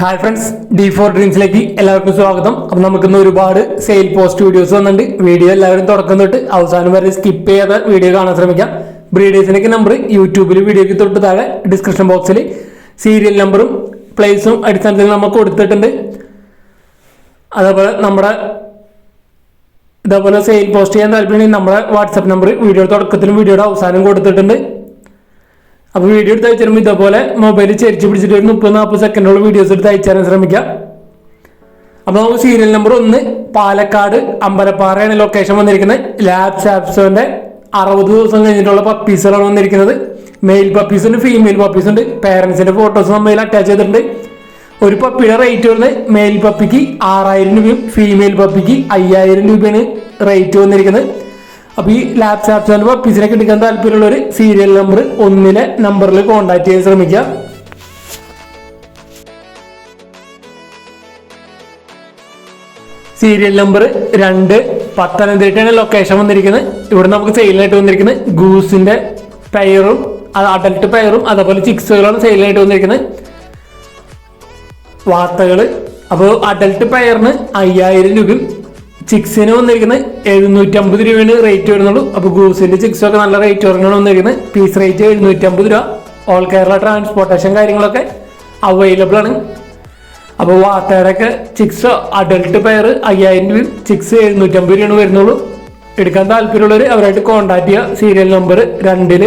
Hi friends D four ഡ്രീംസിലേക്ക് എല്ലാവർക്കും സ്വാഗതം. അപ്പം നമുക്കിന്ന് ഒരുപാട് സെയിൽ പോസ്റ്റ് വീഡിയോസ് വന്നിട്ടുണ്ട്. വീഡിയോ എല്ലാവരും തുടക്കം തൊട്ട് അവസാനം വരെ സ്കിപ്പ് ചെയ്യാതെ വീഡിയോ കാണാൻ ശ്രമിക്കാം. ബ്രീഡേഴ്സിനൊക്കെ നമ്പർ യൂട്യൂബിൽ വീഡിയോയ്ക്ക് തൊട്ട് താഴെ ഡിസ്ക്രിപ്ഷൻ ബോക്സിൽ സീരിയൽ നമ്പറും പ്ലേസും അടിസ്ഥാനത്തിൽ നമ്മൾ കൊടുത്തിട്ടുണ്ട്. അതേപോലെ നമ്മുടെ ഇതേപോലെ സെയിൽ പോസ്റ്റ് ചെയ്യാൻ താല്പര്യമുണ്ടെങ്കിൽ നമ്മുടെ വാട്സപ്പ് നമ്പർ വീഡിയോ തുടക്കത്തിലും വീഡിയോയുടെ അവസാനം കൊടുത്തിട്ടുണ്ട്. അപ്പോൾ വീഡിയോ എടുത്ത് അയച്ചു തരുമ്പോൾ ഇതേപോലെ മൊബൈൽ ചെരിച്ച് പിടിച്ചിട്ട് ഒരു മുപ്പത് നാൽപ്പത് സെക്കൻഡോളം വീഡിയോസ് എടുത്ത് അയച്ചു തരാൻ ശ്രമിക്കാം. അപ്പോൾ നമുക്ക് സീരിയൽ നമ്പർ ഒന്ന് പാലക്കാട് അമ്പലപ്പാറയാണ് ലൊക്കേഷൻ വന്നിരിക്കുന്നത്. ലാബ് ആപ്സോന്റെ അറുപത് ദിവസം കഴിഞ്ഞിട്ടുള്ള പപ്പീസുകളാണ് വന്നിരിക്കുന്നത്. മെയിൽ പപ്പീസ് ഉണ്ട് ഫീമെയിൽ പപ്പീസ് ഉണ്ട്. പേരൻസിന്റെ ഫോട്ടോസ് നമ്മൾ അറ്റാച്ച് ചെയ്തിട്ടുണ്ട്. ഒരു പപ്പിയുടെ റേറ്റ് വരുന്നത് മെയിൽ പപ്പിക്ക് ആറായിരം രൂപയും ഫീമെയിൽ പപ്പിക്ക് അയ്യായിരം രൂപയാണ് റേറ്റ് വന്നിരിക്കുന്നത്. അപ്പൊ ഈ ലാപ്സ് ചെയ്യുമ്പോൾ പിസിനെ കിട്ടിക്കാൻ താല്പര്യമുള്ള ഒരു സീരിയൽ നമ്പർ ഒന്നിലെ നമ്പറിൽ കോൺടാക്ട് ചെയ്യാൻ ശ്രമിക്കുക. സീരിയൽ നമ്പർ രണ്ട് പത്തനംതിട്ടയാണ് ലൊക്കേഷൻ വന്നിരിക്കുന്നത്. ഇവിടെ നമുക്ക് സെയിലായിട്ട് വന്നിരിക്കുന്നത് ഗൂസിന്റെ പെയറും അഡൽട്ട് പെയറും അതേപോലെ ചിക്സുകളാണ് സെയിലായിട്ട് വന്നിരിക്കുന്നത്. വാർത്തകൾ അപ്പോൾ അഡൽട്ട് പെയറിന് അയ്യായിരം രൂപയും ചിക്സിന് വന്നിരിക്കുന്നത് എഴുന്നൂറ്റമ്പത് രൂപയാണ് റേറ്റ് വരുന്നുള്ളൂ. അപ്പോൾ ഗൂസിന്റെ ചിക്സൊക്കെ നല്ല റേറ്റ് കുറഞ്ഞാണ് വന്നിരിക്കുന്നത്. പീസ് റേറ്റ് എഴുന്നൂറ്റമ്പത് രൂപ. ഓൾ കേരള ട്രാൻസ്പോർട്ടേഷൻ കാര്യങ്ങളൊക്കെ അവൈലബിൾ ആണ്. അപ്പോൾ വാത്തേരൊക്കെ ചിക്സ് അഡൽട്ട് പെയർ അയ്യായിരം രൂപയും ചിക്സ് എഴുന്നൂറ്റമ്പത് രൂപയാണ് വരുന്നുള്ളൂ. എടുക്കാൻ താല്പര്യമുള്ളവർ അവരായിട്ട് കോൺടാക്ട് ചെയ്യുക. സീരിയൽ നമ്പർ രണ്ടിൽ.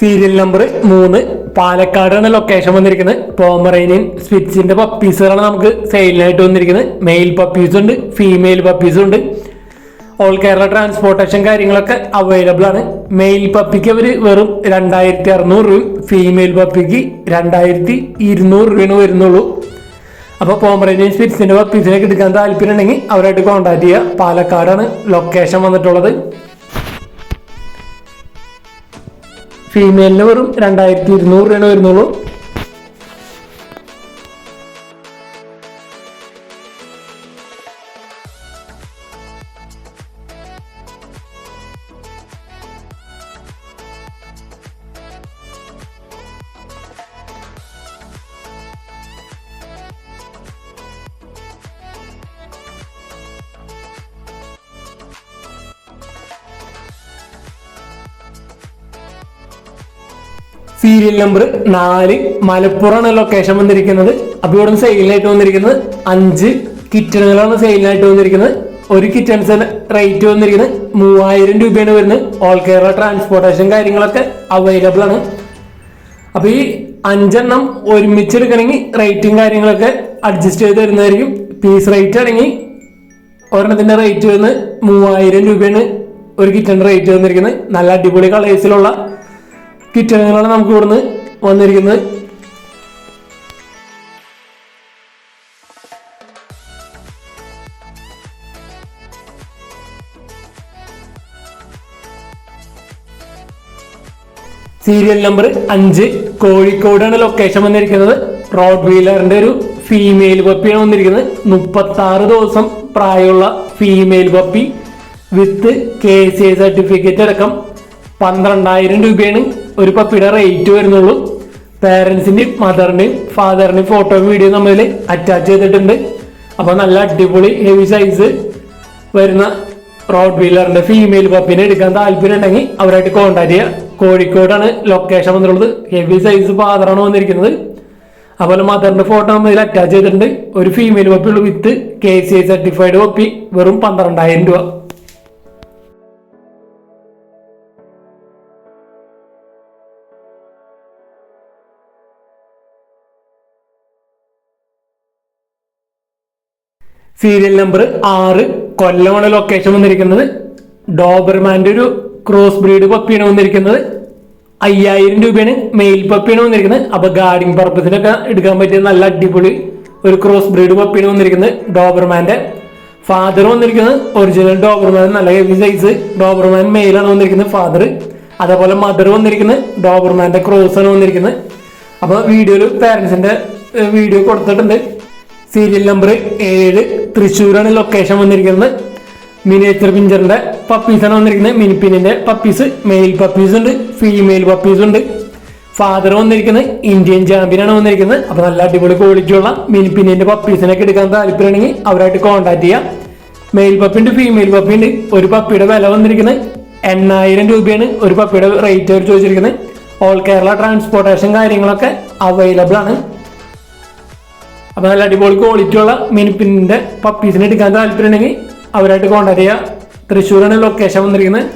സീരിയൽ നമ്പർ മൂന്ന്. പാലക്കാടാണ് ലൊക്കേഷൻ വന്നിരിക്കുന്നത്. പോമറേനിയൻ സ്വിറ്റ്സിന്റെ പപ്പീസുകളാണ് നമുക്ക് സെയിലിനായിട്ട് വന്നിരിക്കുന്നത്. മെയിൽ പപ്പീസുണ്ട് ഫീമെയിൽ പപ്പീസും ഉണ്ട്. ഓൾ കേരള ട്രാൻസ്പോർട്ടേഷൻ കാര്യങ്ങളൊക്കെ അവൈലബിൾ ആണ്. മെയിൽ പപ്പിക്ക് അവർ വെറും രണ്ടായിരത്തി അറുന്നൂറ് രൂപയും ഫീമെയിൽ പപ്പിക്ക് രണ്ടായിരത്തി ഇരുന്നൂറ് രൂപയാണ് വരുന്നുള്ളൂ. അപ്പോൾ പോമറേനിയൻ സ്പിറ്റ്സിന്റെ പപ്പീസിനൊക്കെ എടുക്കാൻ താല്പര്യം ഉണ്ടെങ്കിൽ അവരായിട്ട് കോൺടാക്ട് ചെയ്യുക. പാലക്കാടാണ് ലൊക്കേഷൻ വന്നിട്ടുള്ളത്. ഫീമെയിലിന് വെറും രണ്ടായിരത്തി ഇരുന്നൂറ് രൂപയാണ് വരുന്നുള്ളൂ. സീരിയൽ നമ്പർ നാല് മലപ്പുറമാണ് ലൊക്കേഷൻ വന്നിരിക്കുന്നത്. അപ്പോൾ ഇവിടെ സെയിലിനായിട്ട് വന്നിരിക്കുന്നത്. അഞ്ച് കിറ്റണുകളാണ് സെയിലിനായിട്ട് വന്നിരിക്കുന്നത്. ഒരു കിറ്റൺസിന് റേറ്റ് വന്നിരിക്കുന്നത് മൂവായിരം രൂപയാണ് വരുന്നത്. ഓൾ കേരള ട്രാൻസ്പോർട്ടേഷൻ കാര്യങ്ങളൊക്കെ അവൈലബിൾ ആണ്. അപ്പൊ ഈ അഞ്ചെണ്ണം ഒരുമിച്ച് എടുക്കണമെങ്കിൽ റേറ്റും കാര്യങ്ങളൊക്കെ അഡ്ജസ്റ്റ് ചെയ്ത് തരുന്നതായിരിക്കും. പീസ് റേറ്റ് ആണെങ്കിൽ ഒരെണ്ണത്തിന്റെ റേറ്റ് വരുന്നത് മൂവായിരം രൂപയാണ്. ഒരു കിറ്റന്റെ റേറ്റ് വന്നിരിക്കുന്നത്. നല്ല അടിപൊളി കളേഴ്സിലുള്ള കിറ്റണുകളാണ് നമുക്ക് ഇവിടുന്ന് വന്നിരിക്കുന്നത്. സീരിയൽ നമ്പർ അഞ്ച് കോഴിക്കോടാണ് ലൊക്കേഷൻ വന്നിരിക്കുന്നത്. റോഡ് വീലറിന്റെ ഒരു ഫീമെയിൽ പപ്പിയാണ് വന്നിരിക്കുന്നത്. മുപ്പത്തി ആറ് ദിവസം പ്രായമുള്ള female puppy with K C certificate അടക്കം പന്ത്രണ്ടായിരം രൂപയാണ് ഒരു പപ്പിയുടെ റേറ്റ് വരുന്നുള്ളൂ. പേരൻസിന്റെയും മദറിന്റെയും ഫാദറിന്റെയും ഫോട്ടോ വീഡിയോ നമ്മൾ അറ്റാച്ച് ചെയ്തിട്ടുണ്ട്. അപ്പോൾ നല്ല അടിപൊളി ഹെവി സൈസ് വരുന്ന റോഡ് വീലറിന്റെ ഫീമെയിൽ പപ്പിനെ എടുക്കാൻ താല്പര്യം ഉണ്ടെങ്കിൽ അവരായിട്ട് കോൺടാക്ട് ചെയ്യുക കോഴിക്കോടാണ് ലൊക്കേഷൻ വന്നിട്ടുള്ളത്. ഹെവി സൈസ് ഫാദറാണ് വന്നിരിക്കുന്നത്. അതുപോലെ മദറിന്റെ ഫോട്ടോ നമ്മൾ അറ്റാച്ച് ചെയ്തിട്ടുണ്ട്. ഒരു female പപ്പിയുള്ള with K C certified puppy വെറും പന്ത്രണ്ടായിരം രൂപ. സീരിയൽ നമ്പർ ആറ് കൊല്ലമാണ് ലൊക്കേഷൻ വന്നിരിക്കുന്നത്. ഡോബർമാന്റെ ഒരു ക്രോസ് ബ്രീഡ് പപ്പിയാണ് വന്നിരിക്കുന്നത്. അയ്യായിരം രൂപയാണ് മെയിൽ പപ്പിയാണ് വന്നിരിക്കുന്നത്. അപ്പോൾ ഗാർഡിങ് പർപ്പസിനൊക്കെ എടുക്കാൻ പറ്റിയ നല്ല അടിപൊളി ഒരു ക്രോസ് ബ്രീഡ് പപ്പിയാണ് വന്നിരിക്കുന്നത് ഡോബർമാന്റെ ഫാദർ വന്നിരിക്കുന്നത് ഒറിജിനൽ ഡോബർമാൻ നല്ല ഹെവി സൈസ് ഡോബർമാൻ മെയിലാണ് വന്നിരിക്കുന്നത് ഫാദർ അതേപോലെ മദർ വന്നിരിക്കുന്നത് ഡോബർമാന്റെ ക്രോസ് ആണ് വന്നിരിക്കുന്നത്. അപ്പോൾ വീഡിയോയിൽ പാരൻസിന്റെ വീഡിയോ കൊടുത്തിട്ടുണ്ട്. സീരിയൽ നമ്പർ ഏഴ് തൃശ്ശൂരാണ് ലൊക്കേഷൻ വന്നിരിക്കുന്നത്. മിനിയേച്ചർ പിഞ്ചറിന്റെ പപ്പീസാണ് വന്നിരിക്കുന്നത്. മിനിപ്പിനിന്റെ പപ്പീസ് മെയിൽ പപ്പീസ് ഉണ്ട് ഫീമെയിൽ പപ്പീസ് ഉണ്ട്. ഫാദർ വന്നിരിക്കുന്നത് ഇന്ത്യൻ ചാമ്പ്യൻ ആണ് വന്നിരിക്കുന്നത്. അപ്പൊ നല്ല അടിപൊളി ക്വാളിറ്റി ഉള്ള മിനി പിന്നിന്റെ പപ്പീസിനൊക്കെ എടുക്കാൻ താല്പര്യമാണെങ്കിൽ അവരായിട്ട് കോൺടാക്ട് ചെയ്യാം. മെയിൽ പപ്പിയുണ്ട് ഫീമെയിൽ പപ്പിയുണ്ട് ഒരു പപ്പിയുടെ വില വന്നിരിക്കുന്നത് എണ്ണായിരം രൂപയാണ്. ഒരു പപ്പിയുടെ റേറ്റ് അവർ ചോദിച്ചിരിക്കുന്നത്. ഓൾ കേരള ട്രാൻസ്പോർട്ടേഷൻ കാര്യങ്ങളൊക്കെ അവൈലബിൾ ആണ്. അപ്പൊ നല്ല അടിപൊളി ക്വാളിറ്റി ഉള്ള മിനിപ്പിന്റെ പപ്പീസിനെ എടുക്കാൻ താല്പര്യമുണ്ടെങ്കിൽ അവരായിട്ട് കോൺടാക്ട് ചെയ്യുക തൃശ്ശൂരാണ് ലൊക്കേഷൻ വന്നിരിക്കുന്നത്.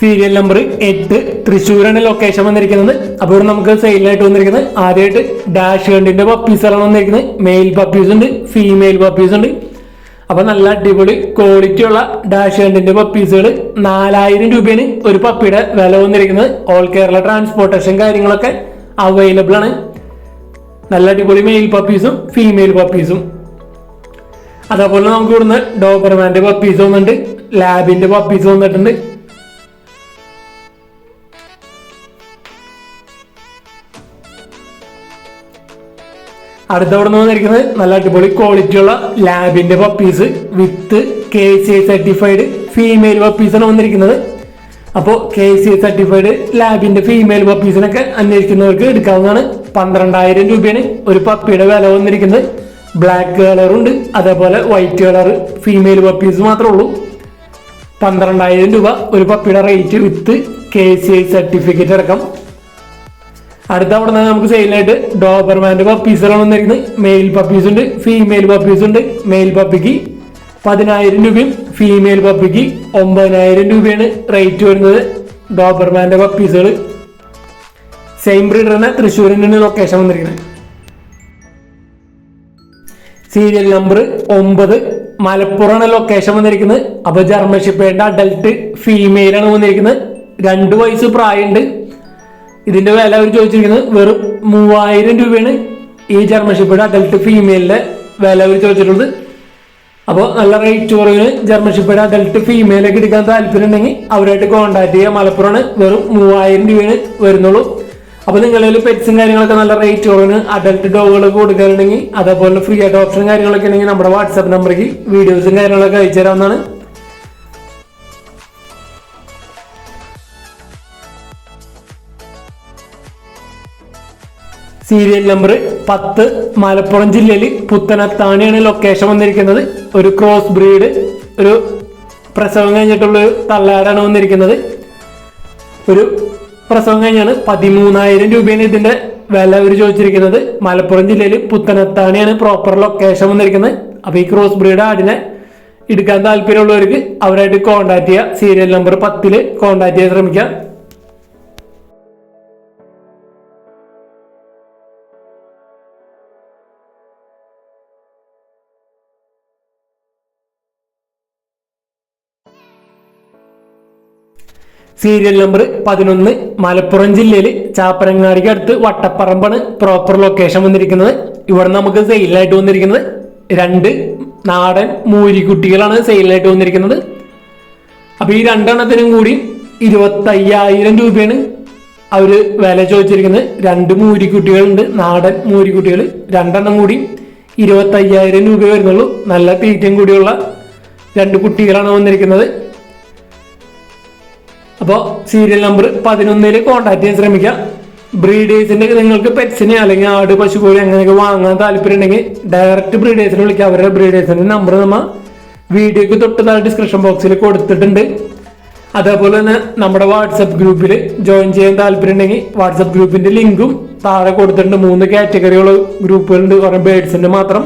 സീരിയൽ നമ്പർ എട്ട് തൃശ്ശൂരാണ് ലൊക്കേഷൻ വന്നിരിക്കുന്നത്. അപ്പോൾ ഇവിടെ നമുക്ക് സെയിലായിട്ട് വന്നിരിക്കുന്നത്. ആദ്യമായിട്ട് ഡാഷ് കണ്ടിന്റെ പപ്പീസുകളാണ് വന്നിരിക്കുന്നത്. മെയിൽ പപ്പീസ് ഉണ്ട് ഫീമെയിൽ പപ്പീസ് ഉണ്ട്. അപ്പൊ നല്ല അടിപൊളി ക്വാളിറ്റി ഉള്ള ഡാഷ് ഹണ്ടിന്റെ പപ്പീസുകൾ നാലായിരം രൂപയാണ് ഒരു പപ്പിയുടെ വില വന്നിരിക്കുന്നത്. ഓൾ കേരള ട്രാൻസ്പോർട്ടേഷൻ കാര്യങ്ങളൊക്കെ അവൈലബിൾ ആണ്. നല്ല അടിപൊളി മെയിൽ പപ്പീസും ഫീമെയിൽ പപ്പീസും അതേപോലെ നമുക്ക് ഇവിടുന്ന് ഡോബർമാന്റെ പപ്പീസ് വന്നിട്ടുണ്ട്. ലാബിന്റെ പപ്പീസ് വന്നിട്ടുണ്ട്. അടുത്ത അവിടെ നിന്ന് വന്നിരിക്കുന്നത് നല്ല അടിപൊളി ക്വാളിറ്റിയുള്ള ലാബിന്റെ puppies with K C I certified female പപ്പീസാണ് വന്നിരിക്കുന്നത്. അപ്പോൾ കെ സി ഐ സർട്ടിഫൈഡ് ലാബിന്റെ ഫീമെയിൽ പപ്പീസിനൊക്കെ അന്വേഷിക്കുന്നവർക്ക് എടുക്കാവുന്നതാണ്. പന്ത്രണ്ടായിരം രൂപയാണ് ഒരു പപ്പിയുടെ വില വന്നിരിക്കുന്നത്. ബ്ലാക്ക് കളറുണ്ട് അതേപോലെ വൈറ്റ് കളർ ഫീമെയിൽ പപ്പീസ് മാത്രമേ ഉള്ളൂ. പന്ത്രണ്ടായിരം രൂപ ഒരു പപ്പിയുടെ rate with K C I certificate അടക്കം. അടുത്ത അവിടെ നിന്ന് നമുക്ക് സെയിലായിട്ട് ഡോബർമാന്റെ പപ്പീസുകളാണ് വന്നിരിക്കുന്നത് മെയിൽ പപ്പീസ് ഉണ്ട് ഫീമെയിൽ പപ്പീസ് ഉണ്ട്. മെയിൽ പപ്പിക്ക് പതിനായിരം രൂപയും ഫീമെയിൽ പപ്പിക്ക് ഒമ്പതിനായിരം രൂപയാണ് റേറ്റ് വരുന്നത് ഡോബർമാന്റെ പപ്പീസുകൾ സെയിം ബ്രീഡർ തന്നെ തൃശ്ശൂരിന്റെ ലൊക്കേഷൻ വന്നിരിക്കുന്നത് സീരിയൽ നമ്പർ ഒമ്പത് മലപ്പുറമാണ് ലൊക്കേഷൻ വന്നിരിക്കുന്നത് അപ്പൊ ജർമ്മൻ ഷിപ്പേന്റെ അഡൽട്ട് ഫീമെയിൽ ആണ് വന്നിരിക്കുന്നത് രണ്ട് വയസ്സ് പ്രായമുണ്ട്. ഇതിന്റെ വില അവർ ചോദിച്ചിരിക്കുന്നത് വെറും മൂവായിരം രൂപയാണ് ഈ ജർമ്മൻ ഷിപ്പയുടെ അഡൽട്ട് ഫീമെയിലിന്റെ വില അവർ ചോദിച്ചിട്ടുള്ളത്. അപ്പോൾ നല്ല റേറ്റ് കുറവിന് ജർമ്മൻ ഷിപ്പയുടെ അഡൽട്ട് ഫീമെയിലൊക്കെ എടുക്കാൻ താല്പര്യം ഉണ്ടെങ്കിൽ അവരായിട്ട് കോൺടാക്ട് ചെയ്യുക മലപ്പുറമാണ് വെറും മൂവായിരം രൂപയാണ് വരുന്നുള്ളൂ. അപ്പോൾ നിങ്ങളിൽ പെറ്റ്സും കാര്യങ്ങളൊക്കെ നല്ല റേറ്റ് കുറവിന് അഡൽട്ട് ഡോഗുകളൊക്കെ കൊടുക്കാനുണ്ടെങ്കിൽ അതേപോലെ ഫ്രീ ആയിട്ട് ഓപ്ഷൻ കാര്യങ്ങളൊക്കെ ഉണ്ടെങ്കിൽ നമ്മുടെ വാട്സാപ്പ് നമ്പറേക്ക് വീഡിയോസും കാര്യങ്ങളൊക്കെ അയച്ചു തരാവുന്നതാണ് സീരിയൽ നമ്പർ പത്ത് മലപ്പുറം ജില്ലയിൽ പുത്തനത്താണിയാണ് ലൊക്കേഷൻ വന്നിരിക്കുന്നത്. ഒരു ക്രോസ് ബ്രീഡ് ഒരു പ്രസവം കഴിഞ്ഞിട്ടുള്ള ഒരു തള്ളാടാണ് വന്നിരിക്കുന്നത്. ഒരു പ്രസവം കഴിഞ്ഞാണ് പതിമൂന്നായിരം രൂപയാണ് ഇതിന്റെ വില അവർ ചോദിച്ചിരിക്കുന്നത്. മലപ്പുറം ജില്ലയിൽ പുത്തനത്താണിയാണ് പ്രോപ്പർ ലൊക്കേഷൻ വന്നിരിക്കുന്നത്. അപ്പൊ ഈ ക്രോസ് ബ്രീഡ് ആടിനെ എടുക്കാൻ താല്പര്യമുള്ളവർക്ക് അവരായിട്ട് കോൺടാക്ട് ചെയ്യുക സീരിയൽ നമ്പർ പത്തിൽ കോൺടാക്ട് ചെയ്യാൻ ശ്രമിക്കുക സീരിയൽ നമ്പർ പതിനൊന്ന് മലപ്പുറം ജില്ലയിൽ ചാപ്പരങ്ങാടിക്ക് അടുത്ത് വട്ടപ്പറമ്പാണ് പ്രോപ്പർ ലൊക്കേഷൻ വന്നിരിക്കുന്നത്. ഇവിടെ നമുക്ക് സെയിലായിട്ട് വന്നിരിക്കുന്നത് രണ്ട് നാടൻ മൂരിക്കുട്ടികളാണ് സെയിലായിട്ട് വന്നിരിക്കുന്നത്. അപ്പൊ ഈ രണ്ടെണ്ണത്തിനും കൂടി ഇരുപത്തയ്യായിരം രൂപയാണ് അവർ വില ചോദിച്ചിരിക്കുന്നത്. രണ്ട് മൂരിക്കുട്ടികളുണ്ട് നാടൻ മൂരിക്കുട്ടികൾ രണ്ടെണ്ണം കൂടി ഇരുപത്തയ്യായിരം രൂപ വരുന്നുള്ളൂ. നല്ല തീറ്റയും കൂടിയുള്ള രണ്ട് കുട്ടികളാണ് വന്നിരിക്കുന്നത്. അപ്പോൾ സീരിയൽ നമ്പർ പതിനൊന്നിൽ കോൺടാക്ട് ചെയ്യാൻ ശ്രമിക്കുക ബ്രീഡേഴ്സിന്റെ നിങ്ങൾക്ക് പെറ്റ്സിനെ അല്ലെങ്കിൽ ആട് പശു കോഴി അങ്ങനെയൊക്കെ വാങ്ങാൻ താല്പര്യം ഉണ്ടെങ്കിൽ ഡയറക്റ്റ് ബ്രീഡേഴ്സിനെ വിളിക്കുക അവരുടെ ബ്രീഡേഴ്സിന്റെ നമ്പർ നമ്മൾ വീഡിയോക്ക് തൊട്ട് താഴെ ഡിസ്ക്രിപ്ഷൻ ബോക്സിൽ കൊടുത്തിട്ടുണ്ട്. അതേപോലെ തന്നെ നമ്മുടെ വാട്സപ്പ് ഗ്രൂപ്പിൽ ജോയിൻ ചെയ്യാൻ താല്പര്യം ഉണ്ടെങ്കിൽ വാട്സപ്പ് ഗ്രൂപ്പിന്റെ ലിങ്കും താഴെ കൊടുത്തിട്ടുണ്ട്. മൂന്ന് കാറ്റഗറികൾ ഗ്രൂപ്പുകളുണ്ട്. കുറേ ബേഡ്സിന്റെ മാത്രം.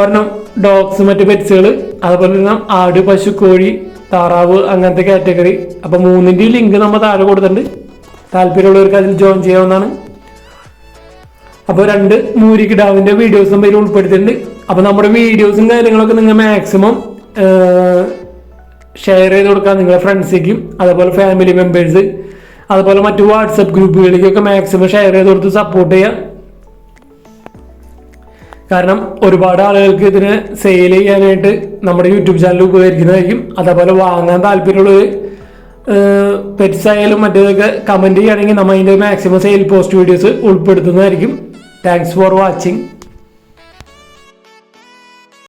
ഒരെണ്ണം ഡോഗ്സ് മറ്റ് പെറ്റ്സുകൾ അതുപോലെ തന്നെ ആട് പശു കോഴി താറാവ് അങ്ങനത്തെ കാറ്റഗറി അപ്പൊ മൂന്നിന്റെ ലിങ്ക് നമ്മൾ താഴെ കൊടുത്തിട്ടുണ്ട്. താല്പര്യമുള്ളവർക്ക് അതിൽ ജോയിൻ ചെയ്യാവുന്നതാണ്. അപ്പോൾ രണ്ട് മൂരിക്കിടാവിന്റെ വീഡിയോസ് വീഡിയോസും പേര് ഉൾപ്പെടുത്തിയിട്ടുണ്ട്. അപ്പോൾ നമ്മുടെ വീഡിയോസും കാര്യങ്ങളൊക്കെ നിങ്ങൾ മാക്സിമം ഷെയർ ചെയ്ത് കൊടുക്കുക നിങ്ങളുടെ ഫ്രണ്ട്സിലേക്കും അതുപോലെ ഫാമിലി മെമ്പേഴ്സ് അതുപോലെ മറ്റു വാട്സപ്പ് ഗ്രൂപ്പുകളിലേക്കൊക്കെ മാക്സിമം ഷെയർ ചെയ്ത് കൊടുത്ത് സപ്പോർട്ട് ചെയ്യുക കാരണം ഒരുപാട് ആളുകൾക്ക് ഇതിനെ സെയിൽ ചെയ്യാനായിട്ട് നമ്മുടെ യൂട്യൂബ് ചാനൽ ഉപകരിക്കുന്നതായിരിക്കും. അതേപോലെ വാങ്ങാൻ താല്പര്യമുള്ളവർ പെറ്റ്സ് ആയാലും മറ്റേതൊക്കെ കമന്റ് ചെയ്യുകയാണെങ്കിൽ നമ്മൾ അതിന്റെ maximum sale post videos ഉൾപ്പെടുത്തുന്നതായിരിക്കും. Thanks for watching